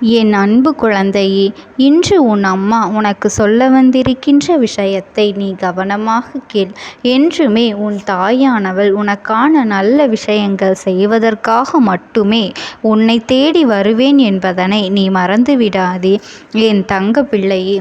என் அன்பு குழந்தையே இன்று உன் அம்மா உனக்கு சொல்ல வந்திருக்கின்ற விஷயத்தை நீ கவனமாக கேள். என்றுமே உன் தாயானவள் உனக்கான நல்ல விஷயங்கள் செய்வதற்காக மட்டுமே உன்னை தேடி வருவேன் என்பதனை நீ மறந்துவிடாதே. என் தங்க பிள்ளையே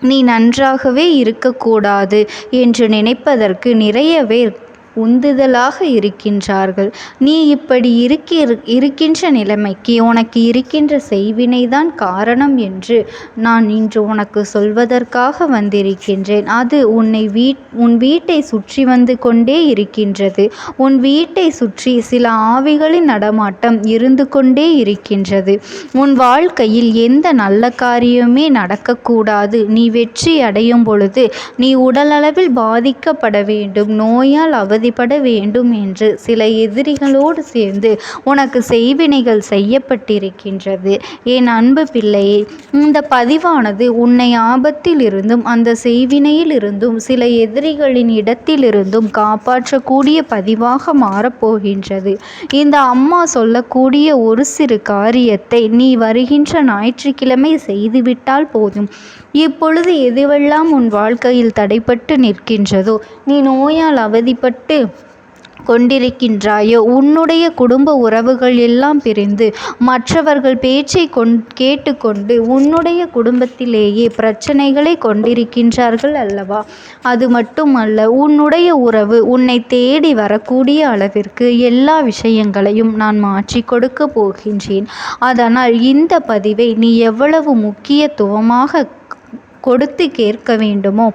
நீ நன்றாகவே இருக்கக்கூடாது என்று நினைப்பதற்கு நிறைய பேர் உந்துதலாக இருக்கின்றார்கள். நீ இப்படி இருக்கிற இருக்கின்ற நிலைமைக்கு உனக்கு இருக்கின்ற செய்வினைதான் காரணம் என்று நான் இன்று உனக்கு சொல்வதற்காக வந்திருக்கின்றேன். அது உன்னை வீட் உன் வீட்டை சுற்றி வந்து கொண்டே இருக்கின்றது. உன் வீட்டை சுற்றி சில ஆவிகளின் நடமாட்டம் இருந்து கொண்டே இருக்கின்றது. உன் வாழ்க்கையில் எந்த நல்ல காரியமே நடக்கக்கூடாது. நீ வெற்றி அடையும் பொழுது நீ உடலளவில் பாதிக்கப்பட வேண்டும். நோயால் அவதி அவதிப்பட வேண்டும் என்று சில எதிரிகளோடு சேர்ந்து உனக்கு செய்வினைகள் செய்யப்பட்டிருக்கின்றது. என் அன்பு பிள்ளையே இந்த பதிவானது உன்னை ஆபத்தில் இருந்தும் அந்த செய்வினையில் இருந்தும் சில எதிரிகளின் இடத்திலிருந்தும் காப்பாற்றக்கூடிய பதிவாக மாறப்போகின்றது. இந்த அம்மா சொல்லக்கூடிய ஒரு சிறு காரியத்தை நீ வருகின்ற ஞாயிற்றுக்கிழமை செய்துவிட்டால் போதும். இப்பொழுது எதுவெல்லாம் உன் வாழ்க்கையில் தடைப்பட்டு நிற்கின்றதோ நீ நோயால் அவதிப்பட்டு கொண்டிருக்கின்றாயோ? உன்னுடைய குடும்ப உறவுகள் எல்லாம் பிரிந்து மற்றவர்கள் பேச்சை கொண் கேட்டுக்கொண்டு உன்னுடைய குடும்பத்திலேயே பிரச்சனைகளை கொண்டிருக்கின்றார்கள் அல்லவா? அது மட்டுமல்ல உன்னுடைய உறவு உன்னை தேடி வரக்கூடிய அளவிற்கு எல்லா விஷயங்களையும் நான் மாற்றி கொடுக்க போகின்றேன். அதனால் இந்த பதிவை நீ எவ்வளவு முக்கியத்துவமாக கொடுத்து கேட்க வேண்டுமோ?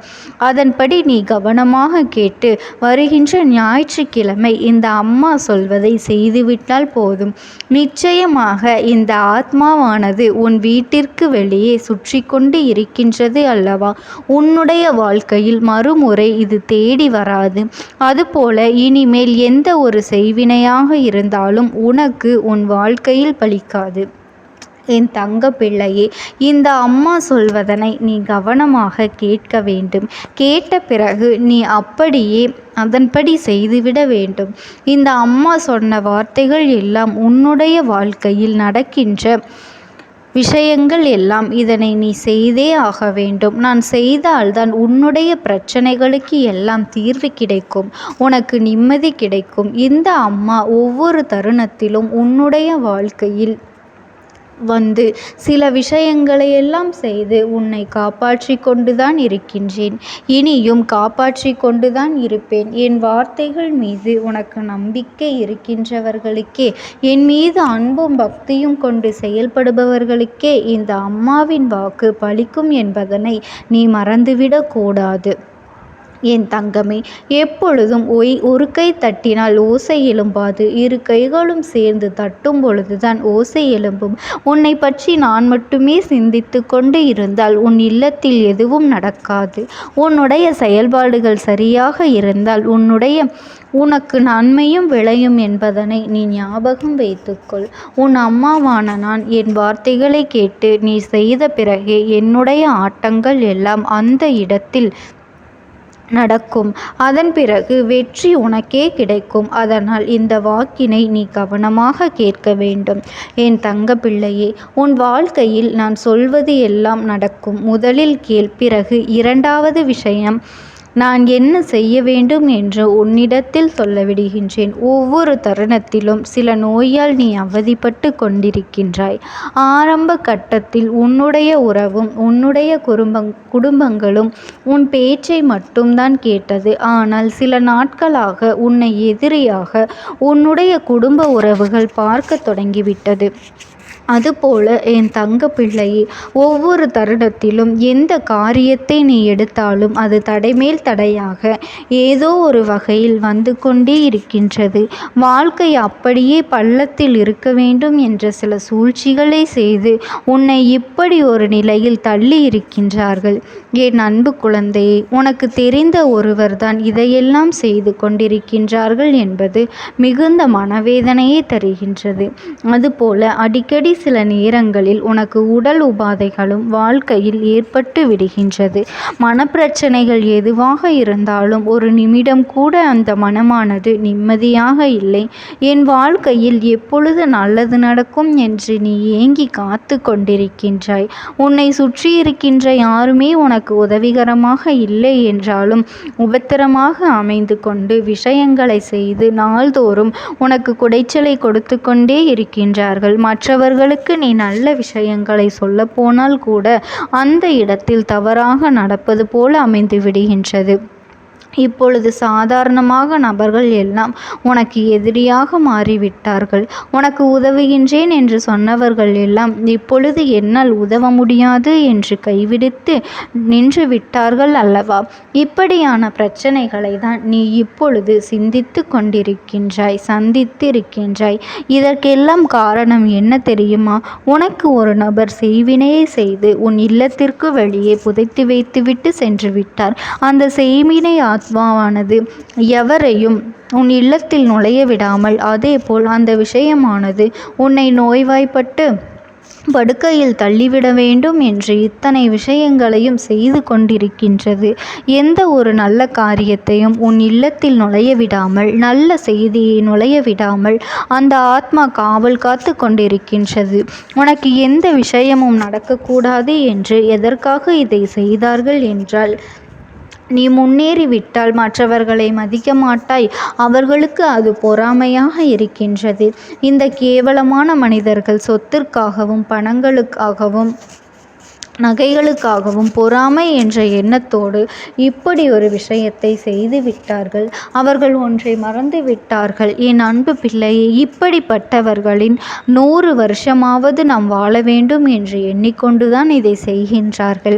அதன்படி நீ கவனமாக கேட்டு வருகின்ற ஞாயிற்றுக்கிழமை இந்த அம்மா சொல்வதை செய்துவிட்டால் போதும். நிச்சயமாக இந்த ஆத்மாவானது உன் வீட்டிற்கு வெளியே சுற்றி கொண்டு இருக்கின்றது அல்லவா? உன்னுடைய வாழ்க்கையில் மறுமுறை இது தேடி வராது. அதுபோல இனிமேல் எந்த ஒரு செய்வினையாக இருந்தாலும் உனக்கு உன் வாழ்க்கையில் பலிக்காது. என் தங்க பிள்ளையே இந்த அம்மா சொல்வதனை நீ கவனமாக கேட்க வேண்டும். கேட்ட பிறகு நீ அப்படியே அதன்படி செய்துவிட வேண்டும். இந்த அம்மா சொன்ன வார்த்தைகள் எல்லாம் உன்னுடைய வாழ்க்கையில் நடக்கின்ற விஷயங்கள் எல்லாம் இதனை நீ செய்தே ஆக வேண்டும். நான் செய்தால்தான் உன்னுடைய பிரச்சனைகளுக்கு எல்லாம் தீர்வு கிடைக்கும். உனக்கு நிம்மதி கிடைக்கும். இந்த அம்மா ஒவ்வொரு தருணத்திலும் உன்னுடைய வாழ்க்கையில் வந்து சில விஷயங்களை எல்லாம் செய்து உன்னை காப்பாற்றி கொண்டுதான் இருக்கின்றேன். இனியும் காப்பாற்றி கொண்டுதான் இருப்பேன். என் வார்த்தைகள் மீது உனக்கு நம்பிக்கை இருக்கின்றவர்களுக்கே என் மீது அன்பும் பக்தியும் கொண்டு செயல்படுபவர்களுக்கே இந்த அம்மாவின் வாக்கு பலிக்கும் என்பதனை நீ மறந்துவிடக் கூடாது. என் தங்கமே எப்பொழுதும் ஒய் ஒரு கை தட்டினால் ஓசை எழும்பாது. இரு கைகளும் சேர்ந்து தட்டும் பொழுதுதான் ஓசை எழும்பும். உன்னை பற்றி நான் மட்டுமே சிந்தித்து கொண்டு இருந்தால் உன் இல்லத்தில் எதுவும் நடக்காது. உன்னுடைய செயல்பாடுகள் சரியாக இருந்தால் உன்னுடைய உனக்கு நன்மையும் விளையும் என்பதனை நீ ஞாபகம் வைத்துக்கொள். உன் அம்மாவான நான் என் வார்த்தைகளை கேட்டு நீ செய்த பிறகே என்னுடைய ஆட்டங்கள் எல்லாம் அந்த இடத்தில் நடக்கும். அதன் பிறகு வெற்றி உனக்கே கிடைக்கும். அதனால் இந்த வாக்கினை நீ கவனமாக கேட்க வேண்டும். என் தங்க பிள்ளையே உன் வாழ்க்கையில் நான் சொல்வது எல்லாம் நடக்கும். முதலில் கேள். பிறகு இரண்டாவது விஷயம் நான் என்ன செய்ய வேண்டும் என்று உன்னிடத்தில் சொல்ல விடுகின்றேன் ஒவ்வொரு தருணத்திலும் சில நோயால் நீ அவதிப்பட்டு கொண்டிருக்கின்றாய். ஆரம்ப கட்டத்தில் உன்னுடைய உறவும் உன்னுடைய குடும்பங் குடும்பங்களும் உன் பேச்சை மட்டும்தான் கேட்டது. ஆனால் சில நாட்களாக உன்னை எதிரியாக உன்னுடைய குடும்ப உறவுகள் பார்க்க தொடங்கிவிட்டது. அதுபோல என் தங்க பிள்ளையே ஒவ்வொரு தருணத்திலும் எந்த காரியத்தை நீ எடுத்தாலும் அது தடைமேல் தடையாக ஏதோ ஒரு வகையில் வந்து கொண்டே இருக்கின்றது. வாழ்க்கை அப்படியே பள்ளத்தில் இருக்க வேண்டும் என்ற சில சூழ்ச்சிகளை செய்து உன்னை இப்படி ஒரு நிலையில் தள்ளி இருக்கின்றார்கள். என் அன்பு குழந்தையே உனக்கு தெரிந்த ஒருவர்தான் இதையெல்லாம் செய்து கொண்டிருக்கின்றார்கள் என்பது மிகுந்த மனவேதனையை தருகின்றது. அதுபோல அடிக்கடி சில நேரங்களில் உனக்கு உடல் உபாதைகளும் வாழ்க்கையில் ஏற்பட்டு விடுகின்றது. மனப்பிரச்சனைகள் எதுவாக இருந்தாலும் ஒரு நிமிடம் கூட அந்த மனமானது நிம்மதியாக இல்லை. என் வாழ்க்கையில் எப்பொழுது நல்லது நடக்கும் என்று நீ ஏங்கி காத்து கொண்டிருக்கின்றாய். உன்னை சுற்றியிருக்கின்ற யாருமே உனக்கு உதவிகரமாக இல்லை என்றாலும் உபத்திரமாக அமைந்து கொண்டு விஷயங்களை செய்து நாள்தோறும் உனக்கு குடைச்சலை கொடுத்து கொண்டே இருக்கின்றார்கள். அவர்களுக்கு நீ நல்ல விஷயங்களை சொல்லப்போனால் கூட அந்த இடத்தில் தவறாக நடப்பது போல அமைந்து விடுகின்றது. இப்பொழுது சாதாரணமாக நபர்கள் எல்லாம் உனக்கு எதிரியாக மாறிவிட்டார்கள். உனக்கு உதவுகின்றேன் என்று சொன்னவர்கள் எல்லாம் இப்பொழுது என்னால் உதவ முடியாது என்று கைவிடுத்து நின்று விட்டார்கள் அல்லவா? இப்படியான பிரச்சனைகளை தான் நீ இப்பொழுது சிந்தித்து கொண்டிருக்கின்றாய் சந்தித்திருக்கின்றாய். இதற்கெல்லாம் காரணம் என்ன தெரியுமா? உனக்கு ஒரு நபர் செய்வினையை செய்து உன் இல்லத்திற்கு வெளியே புதைத்து வைத்துவிட்டு சென்று விட்டார். அந்த செய்வினை ஆத்மாவானது எவரையும் உன் இல்லத்தில் நுழைய விடாமல் அதேபோல் அந்த விஷயமானது உன்னை நோய்வாய்ப்பட்டு படுக்கையில் தள்ளிவிட வேண்டும் என்று இத்தனை விஷயங்களையும் செய்து கொண்டிருக்கின்றது. எந்த ஒரு நல்ல காரியத்தையும் உன் இல்லத்தில் நுழைய விடாமல் நல்ல செய்தியை நுழைய விடாமல் அந்த ஆத்மா காவல் காத்து கொண்டிருக்கின்றது. உனக்கு எந்த விஷயமும் நடக்கக்கூடாது என்று எதற்காக இதை செய்தார்கள் என்றால் நீ முன்னேறிவிட்டால் மற்றவர்களை மதிக்க மாட்டாய் அவர்களுக்கு அது பொறாமையாக இருக்கின்றது. இந்த கேவலமான மனிதர்கள் சொத்திற்காகவும் பணங்களுக்காகவும் நகைகளுக்காகவும் பொறாமை என்ற எண்ணத்தோடு இப்படி ஒரு விஷயத்தை செய்து விட்டார்கள். அவர்கள் ஒன்றை மறந்து விட்டார்கள். என் அன்பு பிள்ளையே இப்படிப்பட்டவர்களின் நூறு வருஷமாவது நாம் வாழ வேண்டும் என்று எண்ணிக்கொண்டுதான் இதை செய்கின்றார்கள்.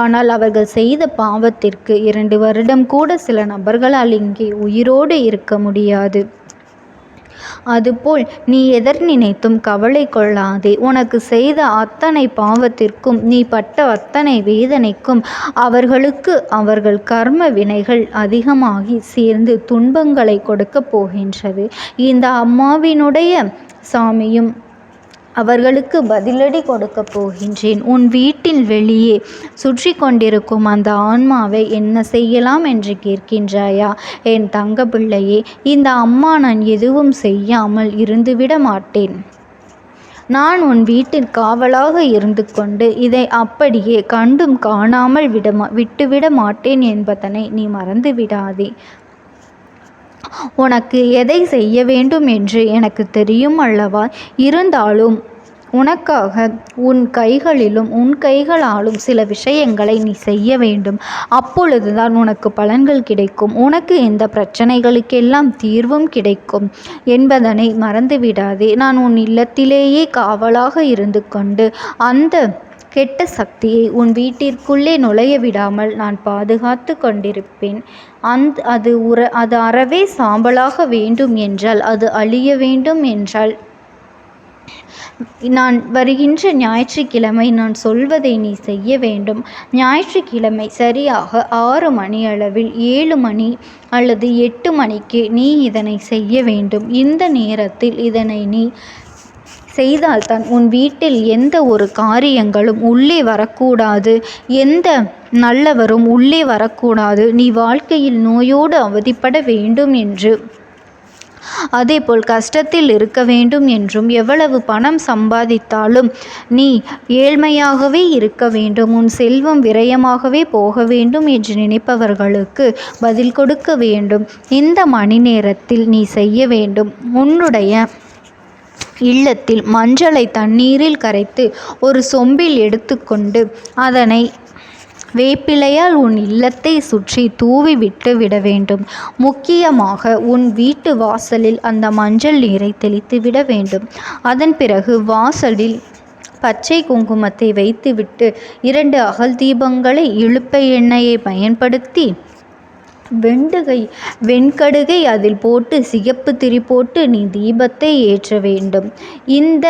ஆனால் அவர்கள் செய்த பாவத்திற்கு இரண்டு வருடம் கூட சில நபர்களால் இங்கே உயிரோடு இருக்க முடியாது. அதுபோல் நீ எதர் நினைத்தும் கவலை கொள்ளாதே. உனக்கு செய்த அத்தனை பாவத்திற்கும் நீ பட்ட அத்தனை வேதனைக்கும் அவர்களுக்கு அவர்கள் கர்ம வினைகள் அதிகமாகி சேர்ந்து துன்பங்களை கொடுக்கப் போகின்றது. இந்த அம்மாவினுடைய சாமியும் அவர்களுக்கு பதிலடி கொடுக்கப் போகின்றேன். உன் வீட்டில் வெளியே சுற்றி கொண்டிருக்கும் அந்த ஆன்மாவை என்ன செய்யலாம் என்று கேட்கின்றாயா? என் தங்க பிள்ளையே இந்த அம்மா நான் எதுவும் செய்யாமல் இருந்துவிட மாட்டேன். நான் உன் வீட்டில் காவலாக இருந்து கொண்டு இதை அப்படியே கண்டும் காணாமல் விடமா விட்டுவிட மாட்டேன் என்பதனை நீ மறந்து விடாதே உனக்கு எதை செய்ய வேண்டும் என்று எனக்கு தெரியும் அல்லவா? இருந்தாலும் உனக்காக உன் கைகளிலும் உன் கைகளாலும் சில விஷயங்களை நீ செய்ய வேண்டும். அப்பொழுதுதான் உனக்கு பலன்கள் கிடைக்கும். உனக்கு இந்த பிரச்சனைகளுக்கெல்லாம் தீர்வும் கிடைக்கும் என்பதனை மறந்துவிடாதே. நான் உன் இல்லத்திலேயே காவலாக இருந்து கொண்டு அந்த கெட்ட சக்தியை உன் வீட்டிற்குள்ளே நுழைய விடாமல் நான் பாதுகாத்து கொண்டிருப்பேன். அந்த அது உற அது அறவே சாம்பலாக வேண்டும் என்றால் அது அழிய வேண்டும் என்றால். நான் வருகின்ற ஞாயிற்றுக்கிழமை நான் சொல்வதை நீ செய்ய வேண்டும். ஞாயிற்றுக்கிழமை சரியாக ஆறு மணி அளவில் ஏழு மணி அல்லது எட்டு மணிக்கு நீ இதனை செய்ய வேண்டும். இந்த நேரத்தில் இதனை நீ செய்தால்தான் உன் வீட்டில் எந்த ஒரு காரியங்களும் உள்ளே வரக்கூடாது. எந்த நல்லவரும் உள்ளே வரக்கூடாது. நீ வாழ்க்கையில் நோயோடு அவதிப்பட வேண்டும் என்று. அதேபோல் கஷ்டத்தில் இருக்க வேண்டும் என்றும் எவ்வளவு பணம் சம்பாதித்தாலும் நீ ஏழ்மையாகவே இருக்க வேண்டும். உன் செல்வம் விரயமாகவே போக வேண்டும் என்று நினைப்பவர்களுக்கு பதில் கொடுக்க வேண்டும். இந்த மணி நேரத்தில் நீ செய்ய வேண்டும். உன்னுடைய இல்லத்தில் மஞ்சளை தண்ணீரில் கரைத்து ஒரு சொம்பில் எடுத்துக்கொண்டு அதனை வேப்பிலையால் உன் இல்லத்தை சுற்றி தூவி விட்டு விட வேண்டும். முக்கியமாக உன் வீட்டு வாசலில் அந்த மஞ்சள் நீரை தெளித்து விட வேண்டும். அதன் பிறகு வாசலில் பச்சை குங்குமத்தை வைத்துவிட்டு இரண்டு அகல் தீபங்களை இழுப்பை எண்ணெயை பயன்படுத்தி வெண்டுகை. வெண்கடுகை அதில் போட்டு சிகப்பு திரி போட்டு நீ தீபத்தை ஏற்ற வேண்டும். இந்த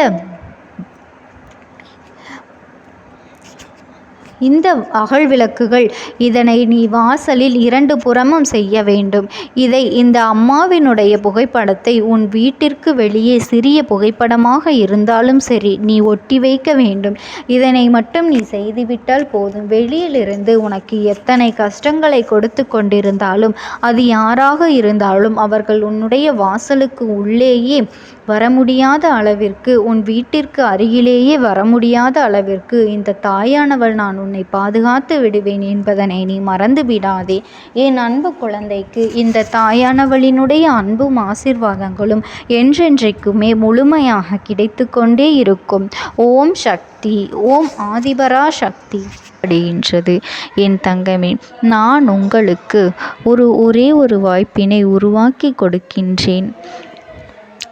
இந்த அகல் விளக்குகள் இதனை நீ வாசலில் இரண்டு புறமும் செய்ய வேண்டும். இதை இந்த அம்மாவினுடைய புகைப்படத்தை உன் வீட்டிற்கு வெளியே சிறிய புகைப்படமாக இருந்தாலும் சரி நீ ஒட்டி வைக்க வேண்டும். இதனை மட்டும் நீ செய்துவிட்டால் போதும். வெளியிலிருந்து உனக்கு எத்தனை கஷ்டங்களை கொடுத்து கொண்டிருந்தாலும் அது யாராக இருந்தாலும் அவர்கள் உன்னுடைய வாசலுக்கு உள்ளேயே வர முடியாத அளவிற்கு உன் வீட்டிற்கு அருகிலேயே வர முடியாத அளவிற்கு இந்த தாயானவள் நான் உன்னை பாதுகாத்து விடுவேன் என்பதனை நீ மறந்து விடாதே. என் அன்பு குழந்தைக்கு இந்த தாயானவளினுடைய அன்பும் ஆசிர்வாதங்களும் என்றென்றைக்குமே முழுமையாக கிடைத்து கொண்டே இருக்கும். ஓம் சக்தி ஓம் ஆதிபரா சக்தி அப்படின்றது என் தங்கமே. நான் உங்களுக்கு ஒரு ஒரே ஒரு வாய்ப்பினை உருவாக்கி கொடுக்கின்றேன்.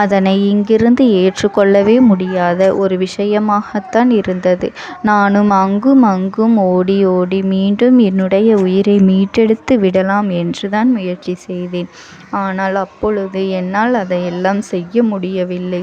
அதனை இங்கிருந்து ஏற்றுக்கொள்ளவே முடியாத ஒரு விஷயமாகத்தான் இருந்தது. நானும் அங்கும் அங்கும் ஓடி ஓடி மீண்டும் என்னுடைய உயிரை மீட்டெடுத்து விடலாம் என்றுதான் முயற்சி செய்தேன். ஆனால் அப்பொழுது என்னால் அதையெல்லாம் செய்ய முடியவில்லை.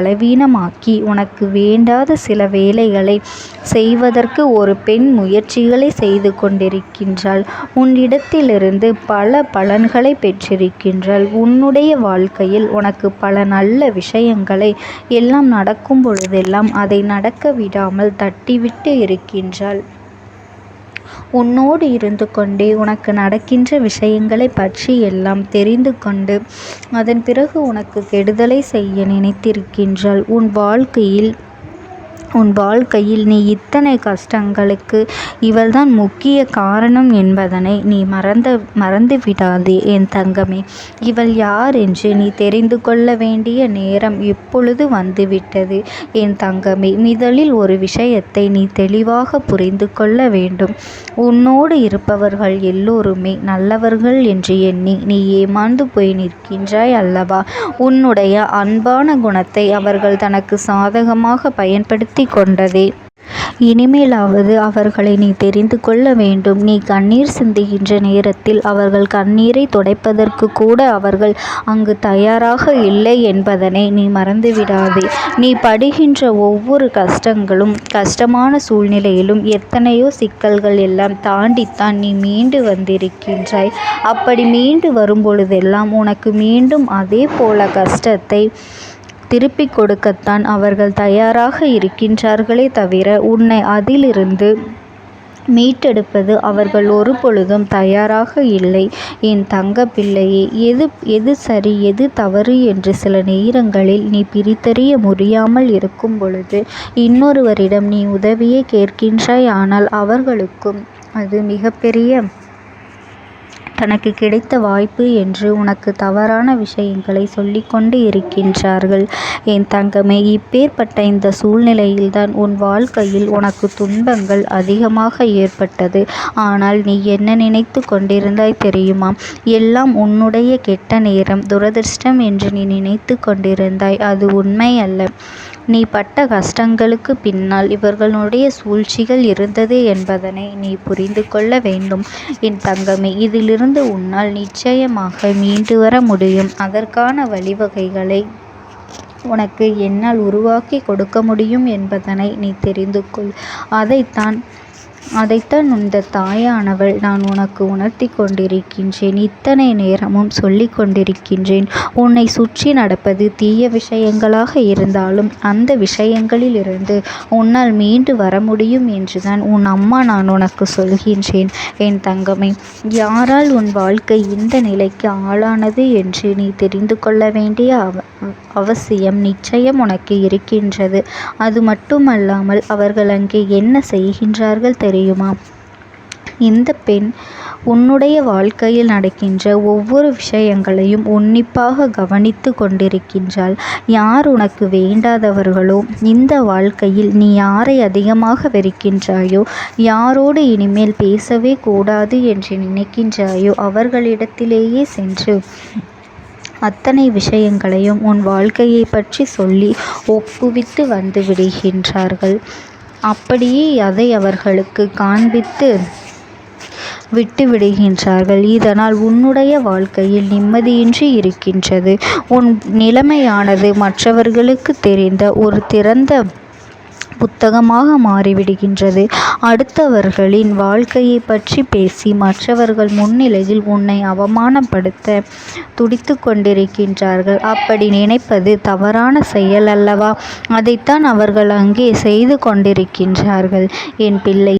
பலவீனமாக்கி உனக்கு வேண்டாத சில வேலைகளை செய்வதற்கு ஒரு பெண் முயற்சிகளை செய்து கொண்டிருக்கின்றாள். உன்னிடத்திலிருந்து பல பலன்களை பெற்றிருக்கின்றாள். உன்னுடைய வாழ்க்கையில் உனக்கு பல நல்ல விஷயங்களை எல்லாம் நடக்கும் பொழுதெல்லாம் அதை நடக்க விடாமல் தட்டிவிட்டு இருக்கின்றாள். உன்னோடு இருந்து கொண்டே உனக்கு நடக்கின்ற விஷயங்களை பற்றி எல்லாம் தெரிந்து கொண்டு அதன் பிறகு உனக்கு கெடுதலை செய்ய நினைத்திருக்கின்றாள். உன் வாழ்க்கையில் உன் வாழ்க்கையில் நீ இத்தனை கஷ்டங்களுக்கு இவள்தான் முக்கிய காரணம் என்பதனை நீ மறந்த மறந்து விடாதே என் தங்கமே. இவள் யார் என்று நீ தெரிந்து கொள்ள வேண்டிய நேரம் இப்பொழுது வந்துவிட்டது. என் தங்கமே முதலில் ஒரு விஷயத்தை நீ தெளிவாக புரிந்து கொள்ள வேண்டும். உன்னோடு இருப்பவர்கள் எல்லோருமே நல்லவர்கள் என்று எண்ணி நீ ஏமாந்து போய் நிற்கின்றாய் அல்லவா? உன்னுடைய அன்பான குணத்தை அவர்கள் தனக்கு சாதகமாக பயன்படுத்தி கொண்டதே. இனிமேலாவது அவர்களை நீ தெரிந்து கொள்ள வேண்டும். நீ கண்ணீர் சிந்துகின்ற நேரத்தில் அவர்கள் கண்ணீரை துடைப்பதற்கு கூட அவர்கள் அங்கு தயாராக இல்லை என்பதனை நீ மறந்துவிடாதே. நீ படுகின்ற ஒவ்வொரு கஷ்டங்களும் கஷ்டமான சூழ்நிலையிலும் எத்தனையோ சிக்கல்கள் எல்லாம் தாண்டித்தான் நீ மீண்டு வந்திருக்கின்றாய். அப்படி மீண்டு வரும்பொழுதெல்லாம் உனக்கு மீண்டும் அதே போல கஷ்டத்தை திருப்பிக் கொடுக்கத்தான் அவர்கள் தயாராக இருக்கின்றார்களே தவிர உன்னை அதிலிருந்து மீட்டெடுப்பது அவர்கள் ஒரு பொழுதும் தயாராக இல்லை. என் தங்க பிள்ளையே எது எது சரி எது தவறு என்று சில நேரங்களில் நீ பிரித்தறிய முடியாமல் இருக்கும் பொழுது இன்னொருவரிடம் நீ உதவியை கேட்கின்றாய். ஆனால் அவர்களுக்கும் அது மிகப்பெரிய தனக்கு கிடைத்த வாய்ப்பு என்று உனக்கு தவறான விஷயங்களை சொல்லிக்கொண்டு இருக்கின்றார்கள். என் தங்கமே இப்பேற்பட்ட இந்த சூழ்நிலையில்தான் உன் வாழ்க்கையில் உனக்கு துன்பங்கள் அதிகமாக ஏற்பட்டது. ஆனால் நீ என்ன நினைத்து கொண்டிருந்தாய் தெரியுமா? எல்லாம் உன்னுடைய கெட்ட நேரம் துரதிர்ஷ்டம் என்று நீ நினைத்து கொண்டிருந்தாய். அது உண்மை அல்ல நீ பட்ட கஷ்டங்களுக்கு பின்னால் இவர்களுடைய சூழ்ச்சிகள் இருந்தது என்பதனை நீ புரிந்து கொள்ள வேண்டும். என் தங்கமே இதிலிருந்து உன்னால் நிச்சயமாக மீண்டு வர முடியும். அதற்கான வழிவகைகளை உனக்கு என்னால் உருவாக்கி கொடுக்க முடியும் என்பதனை நீ தெரிந்து கொள். அதைத்தான் அதைத்தான் இந்த தாயானவள் நான் உனக்கு உணர்த்தி கொண்டிருக்கின்றேன். இத்தனை நேரமும் சொல்லி கொண்டிருக்கின்றேன். உன்னை சுற்றி நடப்பது தீய விஷயங்களாக இருந்தாலும் அந்த விஷயங்களிலிருந்து உன்னால் மீண்டு வர முடியும் என்றுதான் உன் அம்மா நான் உனக்கு சொல்கின்றேன். என் தங்கமே யாரால் உன் வாழ்க்கை இந்த நிலைக்கு ஆளானது என்று நீ தெரிந்து கொள்ள வேண்டிய அவ அவசியம் நிச்சயம் உனக்கு இருக்கின்றது. அது மட்டுமல்லாமல் அவர்கள் அங்கே என்ன செய்கின்றார்கள் தெரியுமா? இந்த பெண் உன்னுடைய வாழ்க்கையில் நடக்கின்ற ஒவ்வொரு விஷயங்களையும் உன்னிப்பாக கவனித்து கொண்டிருக்கின்றாள். யார் உனக்கு வேண்டாதவர்களோ இந்த வாழ்க்கையில் நீ யாரை அதிகமாக வெறுக்கின்றாயோ யாரோடு இனிமேல் பேசவே கூடாது என்று நினைக்கின்றாயோ அவர்களிடத்திலேயே சென்று அத்தனை விஷயங்களையும் உன் வாழ்க்கையை பற்றி சொல்லி ஒப்புவித்து வந்து விடுகின்றார்கள். அப்படியே அதை அவர்களுக்கு காண்பித்து விட்டு விடுகின்றார்கள் இதனால் உன்னுடைய வாழ்க்கையில் நிம்மதியின்றி இருக்கின்றது. உன் நிலைமையானது மற்றவர்களுக்கு தெரிந்த ஒரு திறந்த புத்தகமாக மாறிவிடுகின்றது. அடுத்தவர்களின் வாழ்க்கையை பற்றி பேசி மற்றவர்கள் முன்னிலையில் உன்னை அவமானப்படுத்த துடித்து கொண்டிருக்கின்றார்கள். அப்படி நினைப்பது தவறான செயல் அல்லவா? அதைத்தான் அவர்கள் அங்கே செய்து கொண்டிருக்கின்றார்கள். என் பிள்ளை